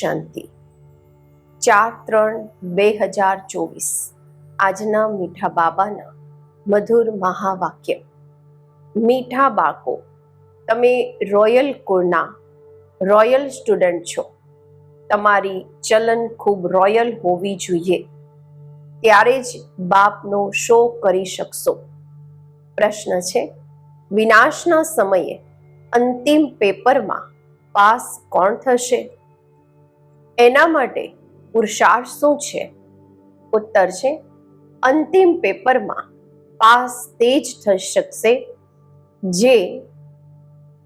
શાંતિ. ચાર ત્રણ બે હજાર ચોવીસ. આજના મીઠા બાબાના મધુર મહાવાક્ય. મીઠા બાળકો, તમે રોયલ કુળના રોયલ સ્ટુડન્ટ છો. તમારી ચલન ખૂબ રોયલ હોવી જોઈએ. ત્યારે જ બાપનો શો કરી શકશો. પ્રશ્ન છે, વિનાશના સમયે અંતિમ પેપરમાં પાસ કોણ થશે? એના માટે પુરુષાર્થ શું છે? ઉત્તર છે, અંતિમ પેપરમાં પાસ તે જ થઈ શકશે જે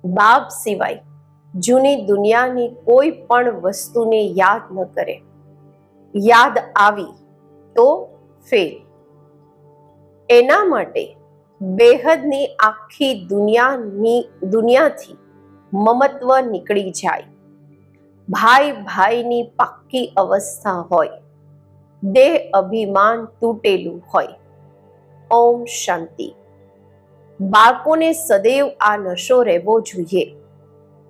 બાપ સિવાય જૂની દુનિયાની કોઈ પણ વસ્તુને યાદ ન કરે. યાદ આવી તો ફેલ. એના માટે બેહદની આખી દુનિયાની દુનિયાથી મમત્વ નીકળી જાય. ભાઈ ભાઈની પાક્કી અવસ્થા હોય. દેહ અભિમાન તૂટેલું હોય. ઓમ શાંતિ. બાળકોને સદૈવ આ નશો રહેવો જોઈએ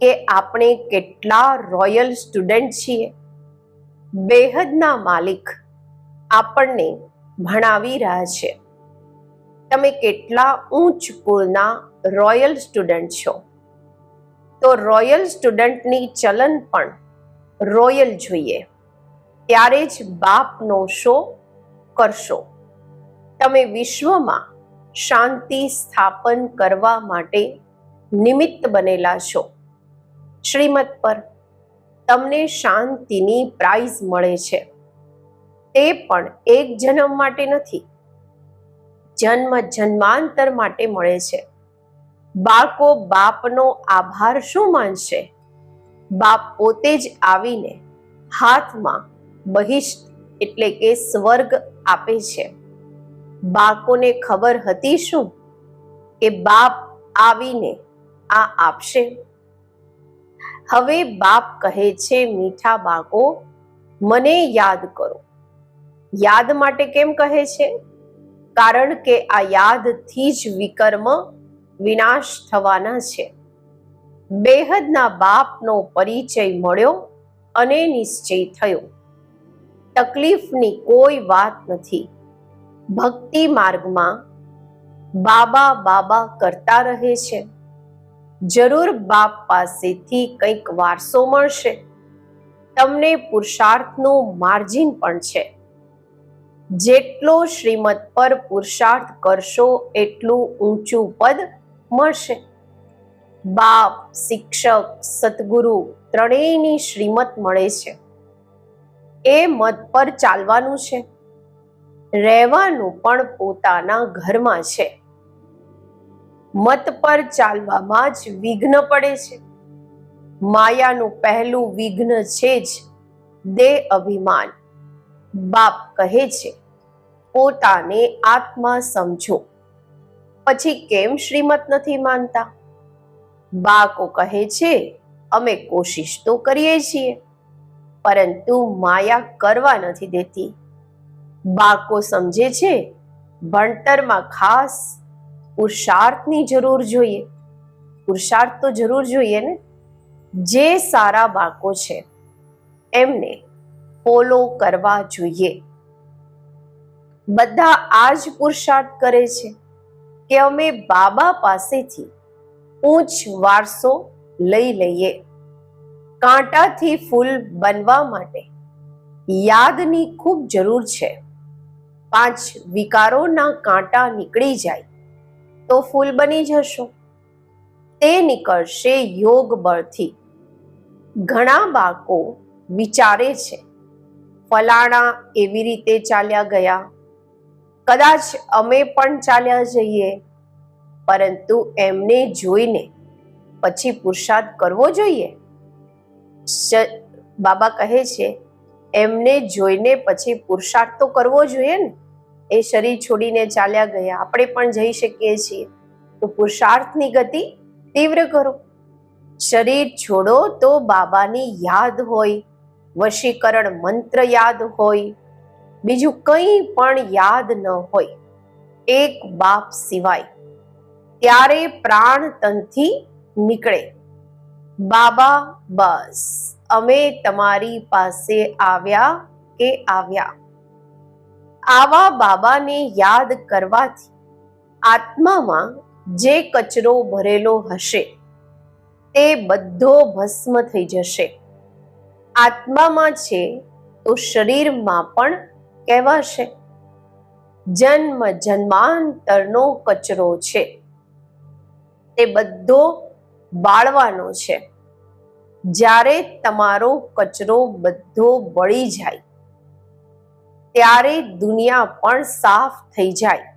કે આપણે કેટલા રોયલ સ્ટુડન્ટ છીએ. બેહદના માલિક આપણને ભણાવી રહ્યા છે. તમે કેટલા ઊંચ કુળના રોયલ સ્ટુડન્ટ છો. તો રોયલ સ્ટુડન્ટની ચલન પણ રોયલ જોઈએ. ત્યારે જ બાપનો શો કરશો. તમે વિશ્વમાં શાંતિ સ્થાપન કરવા માટે નિમિત્ત બનેલા છો. શ્રીમત પર તમને શાંતિની પ્રાઇઝ મળે છે. તે પણ એક જન્મ માટે નથી. જન્મ જન્માંતર માટે મળે છે. બાળકો બાપનો આભાર શું માનશે? બાપ પોતે જ આવીને હાથમાં બહિષ્ઠ એટલે કે સ્વર્ગ આપે છે. બાળકોને ખબર હતી શું? કે બાપ આવીને આ આપશે? હવે બાપ કહે છે, મીઠા બાળકો, મને યાદ કરો. યાદ માટે કેમ કહે છે? કારણ કે આ યાદથી જ વિકર્મ વિનાશ થવાના છે. બેહદના બાપનો પરિચય મળ્યો અને નિશ્ચય થયો. તકલીફની કોઈ વાત નથી. ભક્તિ માર્ગમાં બાબા બાબા કરતા રહે છે. જરૂર બાપ પાસેથી કંઈક વારસો મળશે. તમને પુરુષાર્થનું માર્જિન પણ છે. જેટલો શ્રીમત પર પુરુષાર્થ કરશો, એટલું ઊંચું પદ મળશે. બાપ, શિક્ષક, સદગુરુ ત્રણેયની શ્રીમત મળે છે. એ મત પર ચાલવાનું છે. રહેવાનું પણ પોતાના ઘરમાં છે. મત પર ચાલવામાં જ વિઘ્ન પડે છે. માયાનું પહેલું વિઘ્ન છે જ દે અભિમાન. બાપ કહે છે, પોતાને આત્મા સમજો. પછી કેમ શ્રીમત નથી માનતા? બાકો કહે છે, અમે કોશિશ તો કરીએ છીએ, પરંતુ માયા કરવા નથી દેતી. બાકો સમજે છે, ભણતરમાં ખાસ પુરુષાર્થની જરૂર જોઈએ. પુરુષાર્થ તો જરૂર જોઈએ ને? જે સારા બાકો છે, એમને ફોલો કરવા જોઈએ. બધા આ જ પુરુષાર્થ કરે છે કે અમે બાબા પાસેથી ઊંચ વારસો લઈ લઈએ. કાંટાથી ફૂલ બનવા માટે યાદની ખૂબ જરૂર છે. પાંચ વિકારોના કાંટા નીકળી જાય તો ફૂલ બની જશો. તે નીકળશે યોગ બળથી. ઘણા બાળકો વિચારે છે, ફલાણા એવી રીતે ચાલ્યા ગયા. કદાચ અમે પણ ચાલ્યા જઈએ. પરંતુ એમને જોઈને પછી પુરુષાર્થ કરવો જોઈએ? બાબા કહે છે, એમને જોઈને પછી પુરુષાર્થ તો કરવો જોઈએ ને? એ શરીર છોડીને ચાલ્યા ગયા. આપણે પણ જઈ શકીએ છીએ. તો પુરુષાર્થની ગતિ તીવ્ર કરો. શરીર છોડો તો બાબાની યાદ હોય. વશીકરણ મંત્ર યાદ હોય. બીજું કંઈ પણ યાદ ન હોય. એક બાપ સિવાય ત્યારે પ્રાણ તનથી નીકળે. બાબા, બસ. અમે તમારી પાસે આવ્યા કે આવ્યા? આવા બાબાને યાદ કરવાથી આત્મામાં જે કચરો ભરેલો હશે, તે બધો ભસ્મ થઈ જશે. આત્મામાં છે તો શરીરમાં પણ કહેવાશે. જન્મ જન્માંતરનો કચરો છે. તે બધો બાળવાનો છે. જ્યારે તમારો કચરો બધો બળી જાય, ત્યારે દુનિયા પણ સાફ થઈ જાય.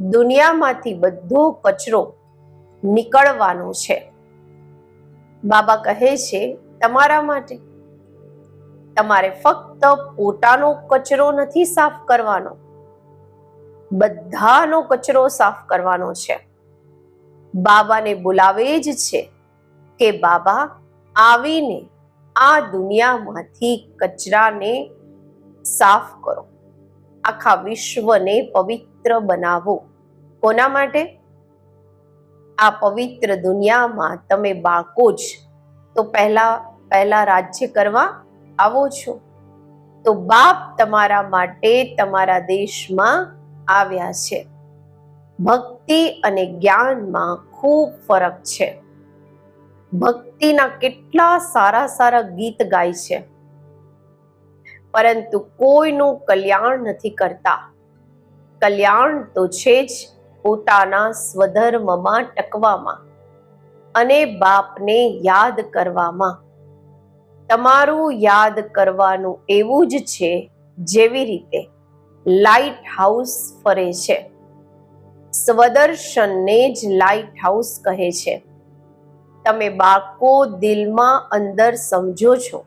દુનિયામાંથી બધો કચરો નીકળવાનો છે. બાબા કહે છે, તમારા માટે. તમારે ફક્ત પોતાનો કચરો નથી સાફ કરવાનો. બધાનો કચરો સાફ કરવાનો છે. બાબાને બોલાવે જ છે કે બાબા આવીને આ દુનિયામાંથી કચરાને સાફ કરો. આખા વિશ્વને પવિત્ર બનાવો. કોના માટે? આ પવિત્ર દુનિયામાં તમે બાળકો જ. તો પહેલા પહેલા રાજ્ય કરવા આવો છો. તો બાપ તમારા માટે તમારા દેશમાં આવ્યા છે. ભક્તિ અને જ્ઞાનમાં ખૂબ ફરક છે. ભક્તિના કેટલા સારા સારા ગીત ગાય છે. પરંતુ કોઈનું કલ્યાણ નથી કરતા. કલ્યાણ તો છે જ પોતાના સ્વધર્મમાં ટકવામાં અને બાપને યાદ કરવામાં. તમારું યાદ કરવાનું એવું જ છે જેવી રીતે લાઇટ હાઉસ ફરે છે. સ્વદર્શનને જ લાઇટ હાઉસ કહે છે. તમે બાળકો દિલમાં અંદર સમજો છો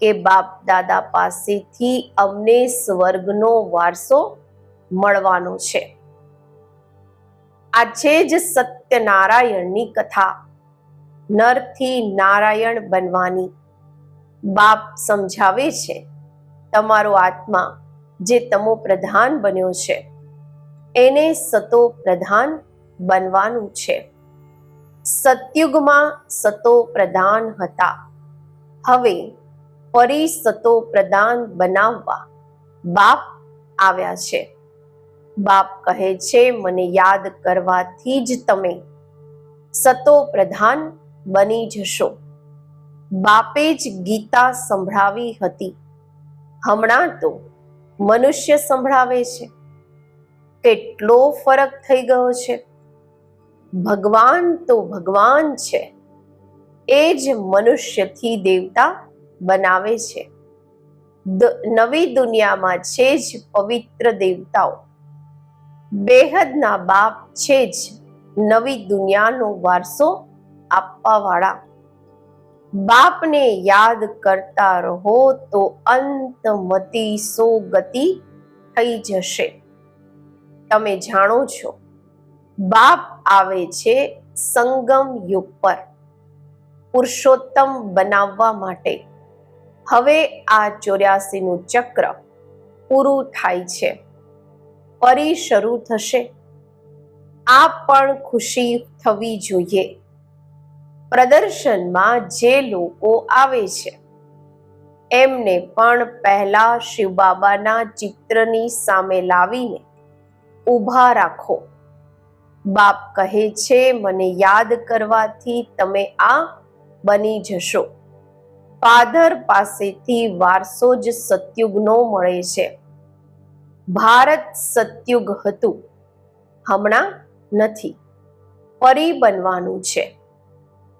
કે બાપ દાદા પાસેથી અમને સ્વર્ગનો વારસો મળવાનો છે. આ છે જ સત્યનારાયણની કથા. નરથી નારાયણ બનવાની. બાપ સમજાવે છે, તમારો આત્મા જે તમો પ્રધાન બન્યો છે. એને સતો પ્રધાન બનવાનું છે. સતયુગમાં સતો પ્રધાન હતા. હવે ફરી સતો પ્રધાન બનાવવા બાપ આવ્યા છે. બાપ કહે છે, મને યાદ કરવાથી જ તમે સતો પ્રધાન બની જશો. બાપે જ ગીતા સંભળાવી હતી. હમણાં તો મનુષ્ય સંભળાવે છે. કેટલો ફરક થઈ ગયો છે? ભગવાન તો ભગવાન છે. એ જ મનુષ્યથી દેવતા બનાવે છે. નવી દુનિયામાં છે જ પવિત્ર દેવતાઓ. બેહદના બાપ છે જ નવી દુનિયાનો વારસો આપવાવાળા. બાપને યાદ કરતા રહો તો અંતમતી સો ગતિ થઈ જશે. તમે જાણો છો, બાપ આવે છે સંગમ યુગ પર, પુરુષોત્તમ બનાવવા માટે. હવે આ ચોર્યાસી નું ચક્ર પૂરું થાય છે. ફરી શરૂ થશે. આ પણ ખુશી થવી જોઈએ. પ્રદર્શનમાં જે લોકો આવે છે, એમને પણ પહેલા શિવ બાબાના ચિત્રની સામે લાવીને ઊભા રાખો. બાપ કહે છે, મને યાદ કરવાથી તમે આ બની જશો. ફાધર પાસેથી વારસો જ સતયુગનો મળે છે. ભારત સતયુગ હતું, હમણાં નથી, ફરી બનવાનું છે.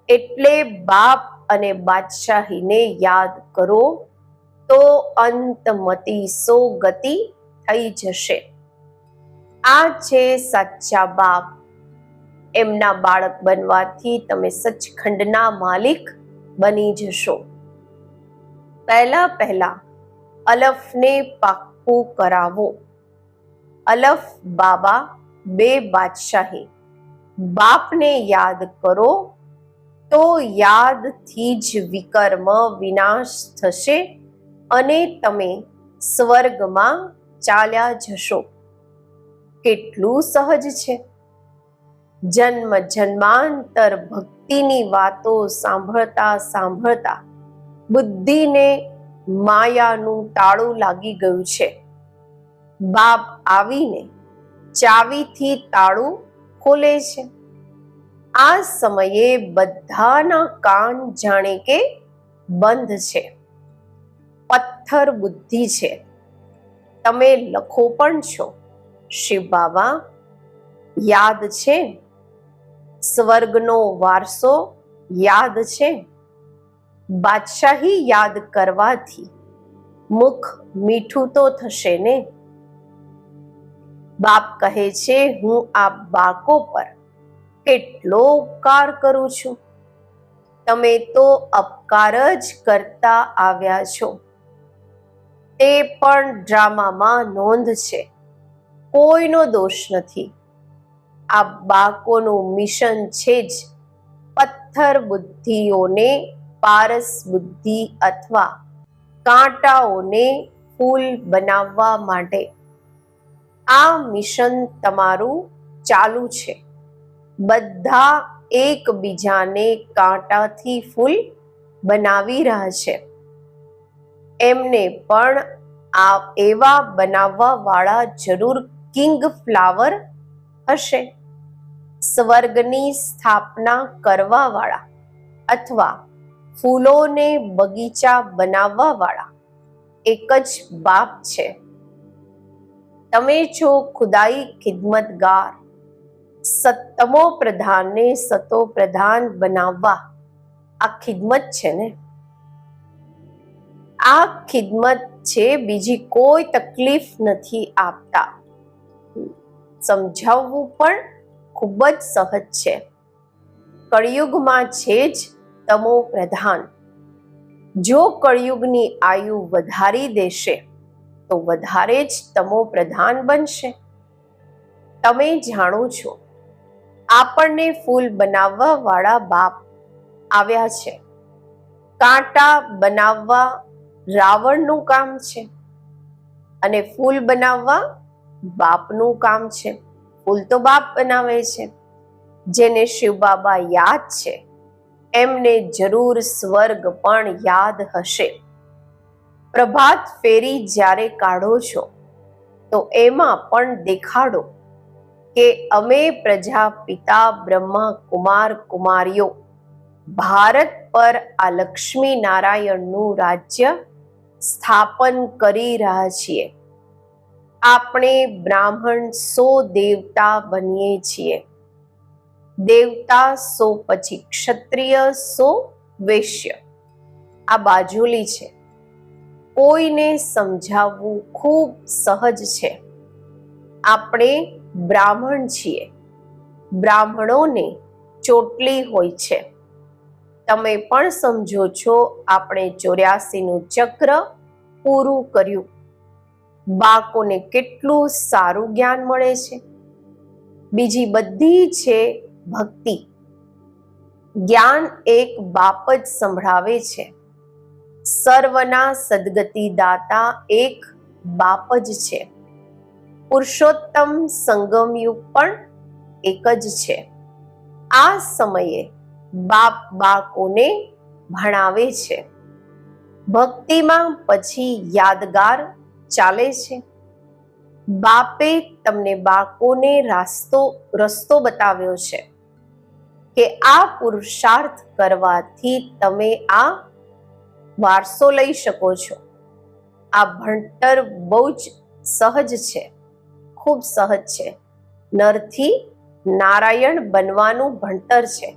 એટલે બાપ અને બાદશાહીને યાદ કરો, તો અંતમતી સો ગતિ થઈ જશે. આ છે સાચા બાપ. એમના બાળક બનવાથી તમે સચખંડના માલિક બની જશો. પહેલા પહેલા અલફને પાક્કું કરાવો. અલફ બાબા બે બાદશાહી. બાપને યાદ કરો તો યાદથી જ વિકર્મ વિનાશ થશે અને તમે સ્વર્ગમાં ચાલ્યા જશો. કેટલું સહજ છે? જન્મ જન્માંતર ભક્તિની વાતો સાંભળતા સાંભળતા બુદ્ધિને માયાનું તાળું લાગી ગયું છે. બાપ આવીને ચાવીથી તાળું ખોલે છે. આ સમયે બધાના કાન જાણે કે બંધ છે. પથ્થર બુદ્ધિ છે. તમે લખો પણ છો. શિવ બાબા, યાદ છે? સ્વર્ગનો વારસો યાદ છે? બાદશાહી યાદ કરવાથી મુખ મીઠું તો થશે ને? બાપ કહે છે, હું આ બાકો પર કેટલો ઉપકાર કરું છું. તમે તો અપકાર જ કરતા આવ્યા છો. તે પણ ડ્રામામાં નોંધ છે. કોઈનો દોષ નથી. આ બાકોનું મિશન છે જ પથ્થર બુદ્ધિઓને પારસ બુદ્ધિ અથવા કાંટાઓને ફૂલ બનાવવા માટે. આ મિશન તમારું ચાલુ છે. બધા એકબીજાને કાંટાથી ફૂલ બનાવી રહ્યા છે. એમને પણ આ એવા બનાવવા વાળા જરૂર કિંગ ફ્લાવર હશે સ્વર્ગની સ્થાપના કરવા વાળા અથવા ફૂલોને બગીચા બનાવવા વાળા એક જ બાપ છે. તમે છો ખુદાઈ ખિદમતગાર, સત્તમો પ્રધાનને સતો પ્રધાન બનાવવા. આ ખિદમત છે ને? આ ખિદમત છે, બીજી કોઈ તકલીફ નથી આપતા. સમજાવવું પણ ખૂબ જ સહજ છે. કળિયુગમાં છે જ તમો પ્રધાન. જો કળિયુગની આયુ વધારી દેશે, તો વધારે જ તમો પ્રધાન બનશે. તમે જાણો છો, આપણને ફૂલ બનાવવા વાળા બાપ આવ્યા છે. કાંટા બનાવવા રાવણનું કામ છે. અને ફૂલ બનાવવા બાપનું કામ છે. ફૂલ તો બાપ બનાવે છે. જેને શિવ બાબા યાદ છે, એમને જરૂર સ્વર્ગ પણ યાદ હશે. પ્રભાત ફેરી જ્યારે કાઢો છો, તો એમાં પણ દેખાડો કે અમે પ્રજા પિતા, બ્રહ્મા, કુમાર, કુમારીઓ, ભારત પર આ લક્ષ્મી નારાયણનું રાજ્ય સ્થાપન કરી રહ્યા છીએ. આપણે બ્રાહ્મણ સો દેવતા બનીએ છીએ. દેવતા સો પછી ક્ષત્રિય સો વૈશ્ય. આ બાજુલી છે. કોઈને સમજાવવું ખૂબ સહજ છે. આપણે બ્રાહ્મણ છીએ. બ્રાહ્મણોને ચોટલી હોય છે. તમે પણ સમજો છો, આપણે ચોર્યાસીનું ચક્ર પૂરું કર્યું. બાળકોને કેટલું સારું જ્ઞાન મળે છે? બીજી બધી છે ભક્તિ. જ્ઞાન એક બાપ જ સંભળાવે છે. સર્વના સદગતિ દાતા એક બાપ જ છે. પુરુષોત્તમ સંગમયુગ પણ એક જ છે. આ સમયે બાપ બાળકોને ભણાવે છે. ભક્તિમાં પછી યાદગાર ચાલે છે? બાપે તમને બાળકોને રાસ્તો, રસ્તો બતાવ્યો છે કે આ પુરુષાર્થ કરવાથી તમે આ વારસો લઈ શકો છો. આ ભણતર બહુ જ સહજ છે, ખૂબ સહજ છે. નરથી નારાયણ બનવાનું ભણતર છે.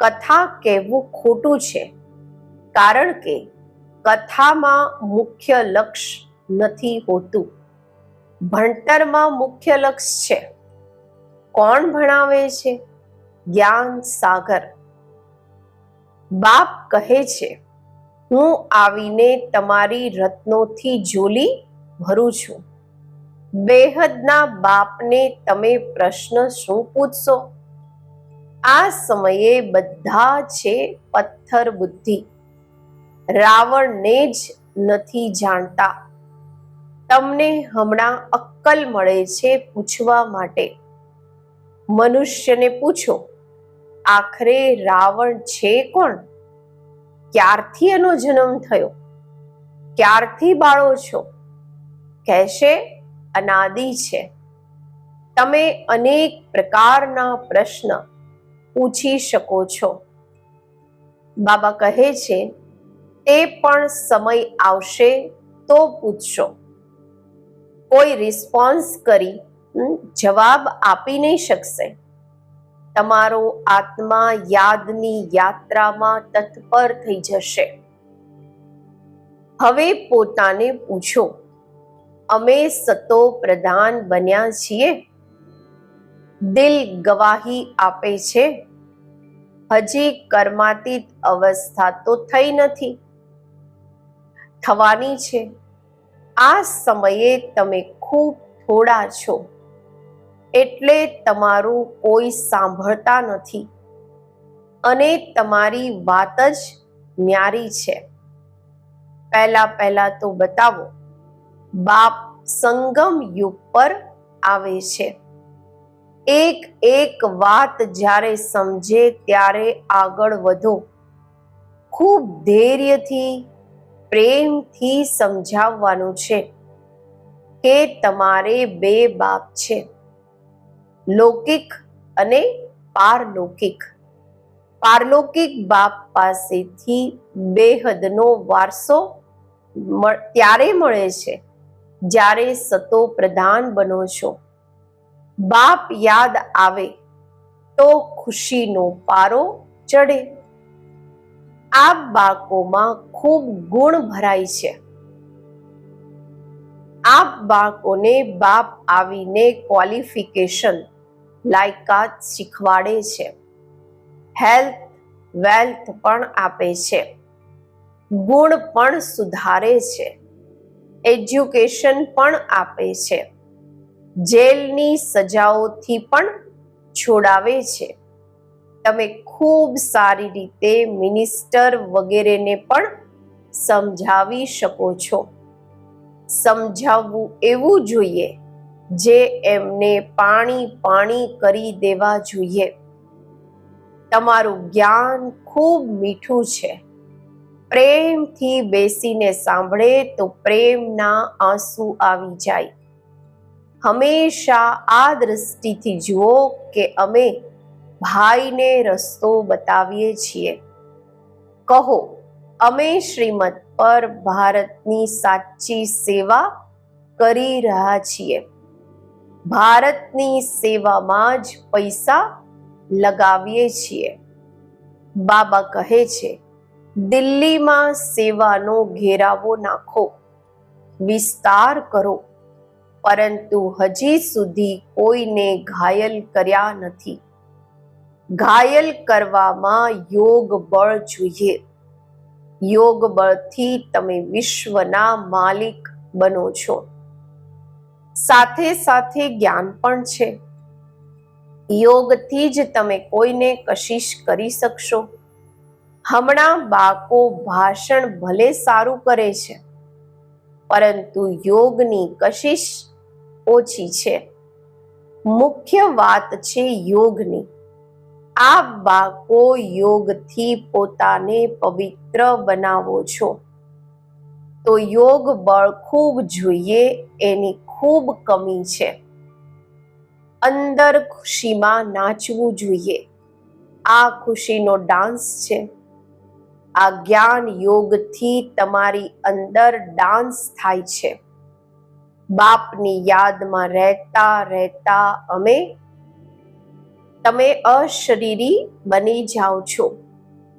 કથા કહેવું ખોટું છે, કારણ કે કથામાં મુખ્ય લક્ષ્ય નથી હોતું. ભણતરમાં મુખ્ય લક્ષ્ય છે. કોણ ભણાવે છે? જ્ઞાન સાગર. બાપ કહે છે, હું આવીને તમારી રત્નોથી જોલી ભરું છું. બેહદના બાપને તમે પ્રશ્ન શું પૂછશો? આ સમયે બધા છે પથ્થર બુદ્ધિ રાવણને જ નથી જાણતા. તમને હમણાં અક્કલ મળે છે પૂછવા માટે. મનુષ્યને પૂછો, આખરે રાવણ છે કોણ? ક્યારથી એનો જન્મ થયો? ક્યારથી બાળો છો? કહેશે, અનાદિ છે. તમે અનેક પ્રકારના પ્રશ્ન પૂછી શકો છો. બાબા કહે છે, તે પણ સમય આવશે તો પૂછશો. કોઈ રિસ્પોન્સ કરી જવાબ આપી નહીં શકશે. તમારો આત્મા યાદની યાત્રામાં તત્પર થઈ જશે. હવે પોતાને પૂછો, અમે સતો પ્રધાન બન્યા છીએ? દિલ ગવાહી આપે છે? હજી કર્માતીત અવસ્થા તો થઈ નથી. થવાની છે. આ સમયે તમે ખૂબ થોડા છો. એટલે તમારું કોઈ સાંભળતા નથી. અને તમારી વાત જ ન્યારી છે. પહેલા પહેલા તો બતાવો, બાપ સંગમ યુગ પર આવે છે. એક એક વાત જ્યારે સમજે ત્યારે આગળ વધો. ખૂબ ધૈર્યથી પ્રેમથી સમજાવવાનું છે કે તમારે બે બાપ છે. લૌકિક અને પારલૌકિક. પારલૌકિક બાપ પાસેથી બેહદનો વારસો ત્યારે મળે છે જ્યારે સતો પ્રધાન બનો છો. બાપ યાદ આવે તો ખુશીનો પારો ચડે. આ બાળકોમાં ખૂબ ગુણ ભરાય છે. આ બાળકોને બાપ આવીને ક્વોલિફિકેશન લાયકાત શીખવાડે છે. હેલ્થ વેલ્થ પણ આપે છે. ગુણ પણ સુધારે છે. એજ્યુકેશન પણ આપે છે. જેલની સજાઓથી પણ છોડાવે છે. તમે ખૂબ સારી રીતે મિનિસ્ટર વગેરેને પણ સમજાવી શકો છો. સમજાવવું એવું જોઈએ જે એમને પાણી પાણી કરી દેવા જોઈએ. તમારું જ્ઞાન ખૂબ મીઠું છે. પ્રેમથી બેસીને સાંભળે તો પ્રેમના આંસુ આવી જાય. હંમેશા આ દ્રષ્ટિથી જુઓ કે અમે ભાઈને રસ્તો બતાવીએ છીએ. કહો, અમે શ્રીમદ પર ભારતની સાચી સેવા કરી રહ્યા છીએ. ભારતની સેવામાં જ પૈસા લગાવીએ છીએ. બાબા કહે છે, દિલ્હીમાં સેવાનો ઘેરાવો નાખો, વિસ્તાર કરો, પરંતુ હજી સુધી કોઈને ઘાયલ કર્યા નથી. ઘાયલ કરવામાં યોગ બળ જોઈએ. યોગ બળથી તમે વિશ્વના માલિક બનો છો. સાથે સાથે જ્ઞાન પણ છે. યોગથી જ તમે કોઈને કશિશ કરી શકશો. હમણાં બાળકો ભાષણ ભલે સારું કરે છે, પરંતુ યોગની કશિશ ઓછી છે. મુખ્ય વાત છે યોગની. આ બાકો યોગથી પોતાને પવિત્ર બનાવો છો. તો યોગ બળ ખૂબ જોઈએ, એની ખૂબ કમી છે. અંદર ખુશીમાં નાચવું જોઈએ. આ ખુશીનો ડાન્સ છે. આ જ્ઞાન યોગથી તમારી અંદર ડાન્સ થાય છે. બાપની યાદમાં રહેતા રહેતા અમે તમે અશરીરી બની જાઓ છો.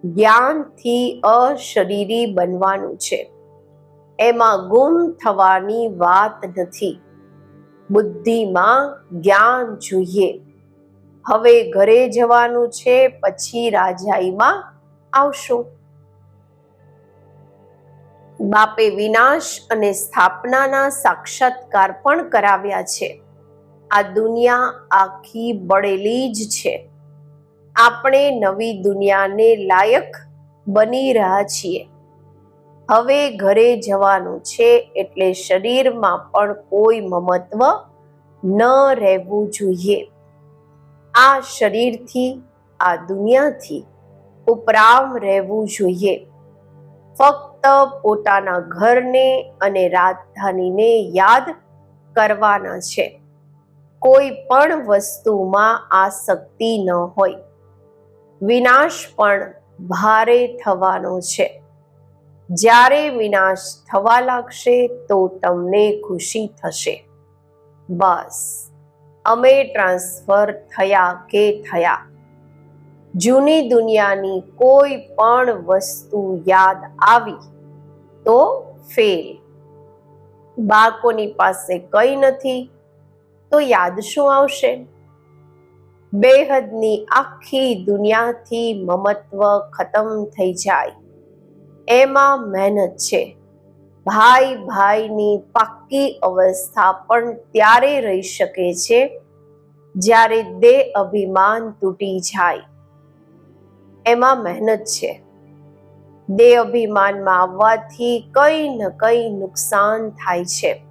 જ્ઞાનથી અશરીરી બનવાનું છે. એમાં ગુમ થવાની વાત નથી. બુદ્ધિમાં જ્ઞાન જોઈએ. હવે ઘરે જવાનું છે, પછી રાજાઈમાં આવશો. બાપે વિનાશ અને સ્થાપનાના સાક્ષાત્કાર પણ કરાવ્યા છે. આ દુનિયા આખી બળેલી જ છે. આપણે નવી દુનિયાને લાયક બની રહ્યા છીએ. હવે ઘરે જવાનું છે એટલે શરીરમાં પણ કોઈ મમત્વ ન રહેવું જોઈએ. આ શરીરથી, આ દુનિયાથી ઉપરામ રહેવું જોઈએ. ફક્ત પોતાના ઘરને અને રાજધાનીને યાદ કરવાના છે. કોઈ પણ વસ્તુમાં આસક્તિ ન હોય. વિનાશ પણ ભારે થવાનો છે. જ્યારે વિનાશ થવા લાગશે તો તમને ખુશી થશે. બસ. અમે ટ્રાન્સફર થયા કે થયા? જૂની દુનિયાની કોઈ પણ વસ્તુ યાદ આવી તો ફેલ. બાળકોની પાસે કંઈ નથી. તો યાદ શું આવશે? બેહદની આખી દુનિયાથી મમત્વ ખતમ થઈ જાય. એમાં મહેનત છે. ભાઈ ભાઈની પાક્કી અવસ્થા પણ ત્યારે રહી શકે છે, જ્યારે દેહ અભિમાન તૂટી જાય. એમાં મહેનત છે. દેહ અભિમાનમાં આવવાથી કંઈ ન કંઈ નુકસાન થાય છે.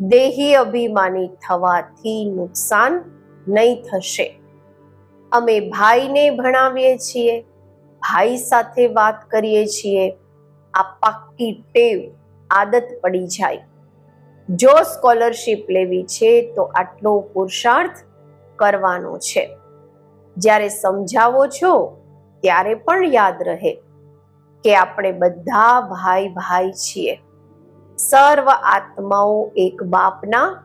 દેહી અભિમાની થવાથી નુકસાન નહીં થશે. અમે ભાઈને ભણાવીએ છીએ, ભાઈ સાથે વાત કરીએ છીએ, આ પાક્કી ટેવ આદત પડી જાય. જો સ્કોલરશિપ લેવી છે તો આટલો પુરુષાર્થ કરવાનો છે. જ્યારે સમજાવો છો, ત્યારે પણ યાદ રહે કે આપણે બધા ભાઈ ભાઈ છીએ. સર્વ આત્માઓ એક બાપના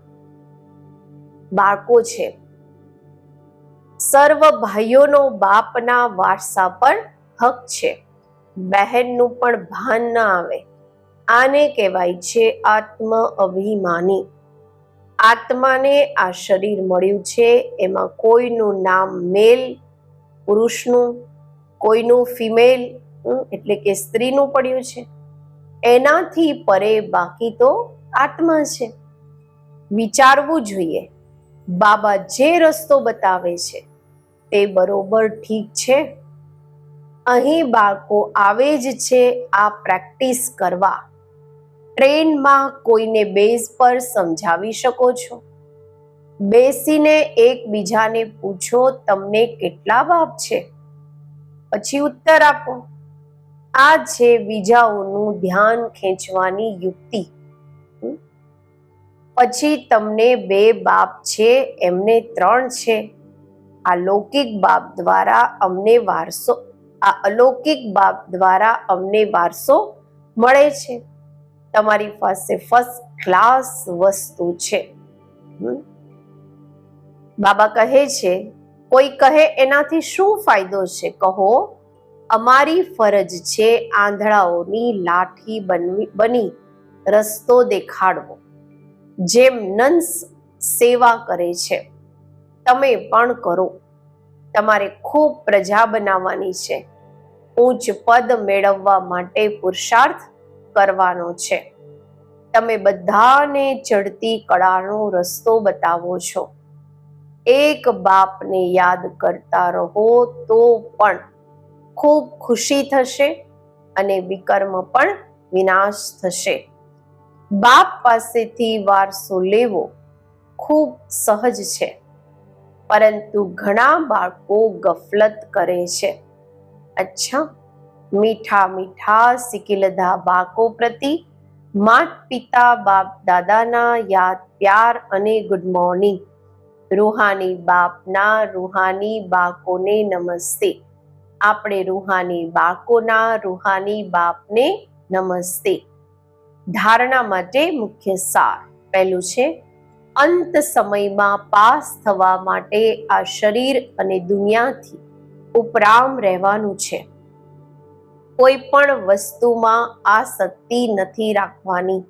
બાળકો છે. સર્વ ભાઈઓનો બાપના વારસા પર હક છે. બહેનનું પણ ભાન ન આવે. આને કહેવાય છે આત્મ અભિમાની. આત્માને આ શરીર મળ્યું છે, એમાં કોઈનું નામ મેલ, પુરુષનું, કોઈનું ફિમેલ એટલે કે સ્ત્રીનું પડ્યું છે. એનાથી પરે બાકી તો આત્મા છે. વિચારવું જોઈએ. બાબા જે રસ્તો બતાવે છે, તે બરોબર ઠીક છે. અહીં બાળકો આવે જ છે આ પ્રેક્ટિસ કરવા. ટ્રેનમાં કોઈને બેઝ પર સમજાવી શકો છો. બેસીને એકબીજાને પૂછો, તમને કેટલા બાપ છે? પછી ઉત્તર આપો. આ છે બીજાઓનું ધ્યાન ખેંચવાની યુક્તિ. પછી તમને બે બાપ છે, એમને ત્રણ છે. આ લૌકિક બાપ દ્વારા અમને વારસો, આ અલૌકિક બાપ દ્વારા અમને વારસો મળે છે. તમારી પાસે ફર્સ્ટ ક્લાસ વસ્તુ છે. બાબા કહે છે, કોઈ કહે એનાથી શું ફાયદો છે? કહો. અમારી ફરજ છે આંધળાઓની લાઠી બનવી બની રસ્તો દેખાડવો, જેમ નંસ સેવા કરે છે. તમે પણ કરો. તમારે ખૂબ પ્રજા બનાવવાની છે. ઉચ્ચ પદ મેળવવા માટે પુરુષાર્થ કરવાનો છે. તમે બધાને ચડતી કળાનો રસ્તો બતાવો છો. એક બાપને યાદ કરતા રહો તો પણ ખૂબ ખુશી થશે અને વિકર્મ પણ વિનાશ થશે. બાપ પાસેથી વારસો લેવો ખૂબ સહજ છે, પરંતુ ઘણા બાળકો ગફલત કરે છે. અચ્છા, મીઠા મીઠા સિકિલધા બાળકો પ્રતિ માત પિતા બાપ દાદાના યાદ, પ્યાર અને ગુડ મોર્નિંગ રૂહાની બાપના રૂહાની બાળકોને નમસ્તે. આપણે રૂહાની બાકોના રૂહાની બાપને નમસ્તે. ધારણા માટે મુખ્ય સાર પહેલું છે, અંત સમયમાં પાસ થવા માટે આ શરીર અને દુનિયાથી ઉપરામ રહેવાનું છે. કોઈ પણ વસ્તુમાં આસક્તિ નથી રાખવાની.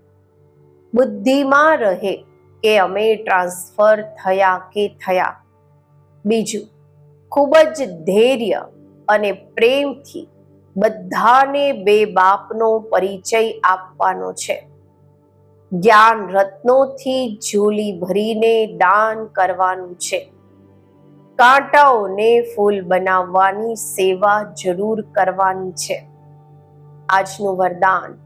બુદ્ધિમાં રહે કે અમે ટ્રાન્સફર થયા કે થયા. બીજું, ખૂબ જ ધૈર્ય અને પ્રેમથી બધાને બે બાપનો પરિચય આપવાનો છે. જ્ઞાન રત્નોથી ઝૂલી ભરીને દાન કરવાનું છે. કાંટાઓને ફૂલ બનાવવાની સેવા જરૂર કરવાની છે. આજનું વરદાન,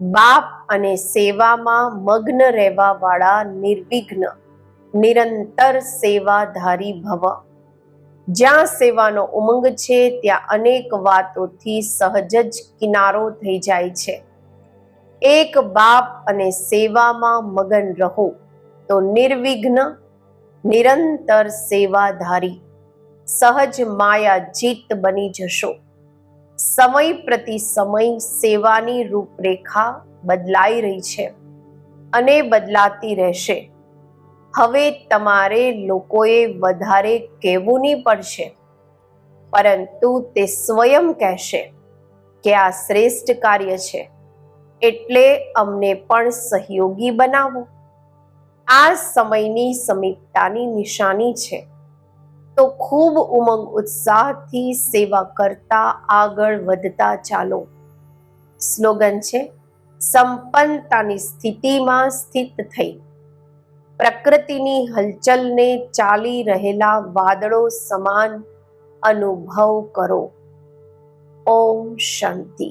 બાપ અને સેવામાં મગ્ન રહેવા વાળા નિર્વિઘ્ન, નિરંતર સેવાધારી ભવ. જ્યાં સેવાનો ઉમંગ છે, ત્યાં અનેક વાતોથી સહજ જ કિનારો થઈ જાય છે. એક બાપ અને સેવામાં મગન રહો, તો નિર્વિઘ્ન, નિરંતર સેવાધારી, સહજ માયા જીત બની જશો. સમય પ્રતિ સમય સેવાની રૂપરેખા બદલાઈ રહી છે અને બદલાતી રહેશે. હવે તમારે લોકોએ વધારે કહેવું નહીં પડશે. પરંતુ તે સ્વયં કહેશે કે આ શ્રેષ્ઠ કાર્ય છે. એટલે અમને પણ સહયોગી બનાવો. આ સમયની સમીપતાની નિશાની છે. તો ખૂબ ઉમંગ ઉત્સાહથી સેવા કરતા આગળ વધતા ચાલો. સ્લોગન છે, સંપન્નતાની સ્થિતિમાં સ્થિત થઈ. પ્રકૃતિની હલચલને ચાલી રહેલા વાદળો સમાન અનુભવ કરો. ઓમ શાંતિ.